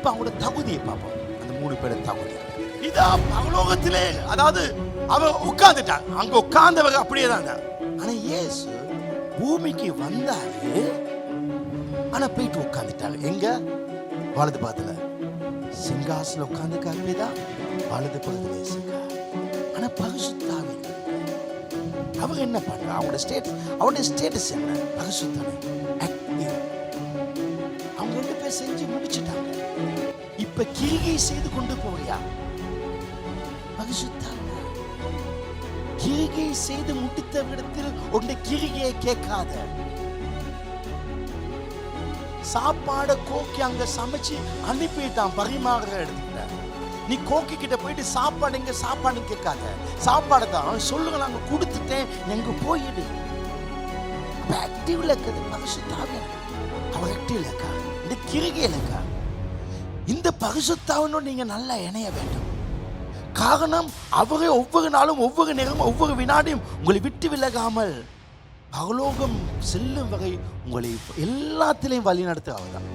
இப்போ அவங்களோட தகுதியை பார்ப்போம். அந்த மூணு பேரோட தகுதி. இதான் பரலோகத்திலே அதாவது அவன் உட்கார்ந்துட்டான். அங்க உட்கார்ந்தவங்க அப்படியே தான் இருந்தாங்க. ஆனா இயேசு பூமிக்கு வந்தாரு ஆனா போயிட்டு உட்கார்ந்துட்டாங்க. எங்க? வலது பாத்துல சிங்காசில உட்கார்ந்துருக்காங்களே தான் வலது பாத்துல சிங்கா. ஆனா பரிசுத்தாவி. அவங்க என்ன பண்றா அவங்களோட ஸ்டேட் அவனுடைய ஸ்டேட்டஸ் என்ன? பரிசுத்தாவி. வேலை செஞ்சு முடிச்சிட்டாங்க இப்ப கிரிகை செய்து கொண்டு போறியா? பரிசுத்தாவி கிரிகை செய்து முடித்த விடத்தில் உன்னை கிரிகையை கேட்காத. சாப்பாடை கோக்கி அங்க சமைச்சு அனுப்பிட்டான் பரிமாறுற இடத்துல நீ கோக்கி கிட்ட போயிட்டு சாப்பாடு எங்க சாப்பாடு கேட்காத. சாப்பாடு தான். அவன் சொல்லுங்க நாங்க கொடுத்துட்டேன் எங்க போயிடு. ஆக்டிவ்ல இருக்குது. பரிசுத்தாவியன் அவன் இந்த இந்த பரிசுத்தாவினோடு நீங்க நல்லா இணைய வேண்டும். காரணம் அவரே ஒவ்வொரு நாளும் ஒவ்வொரு நேரமும் ஒவ்வொரு வினாடியும் உங்களை விட்டு விலகாமல் பரலோகம் செல்லும் வகை உங்களை எல்லாத்திலையும் வழி நடத்த அவர்தான்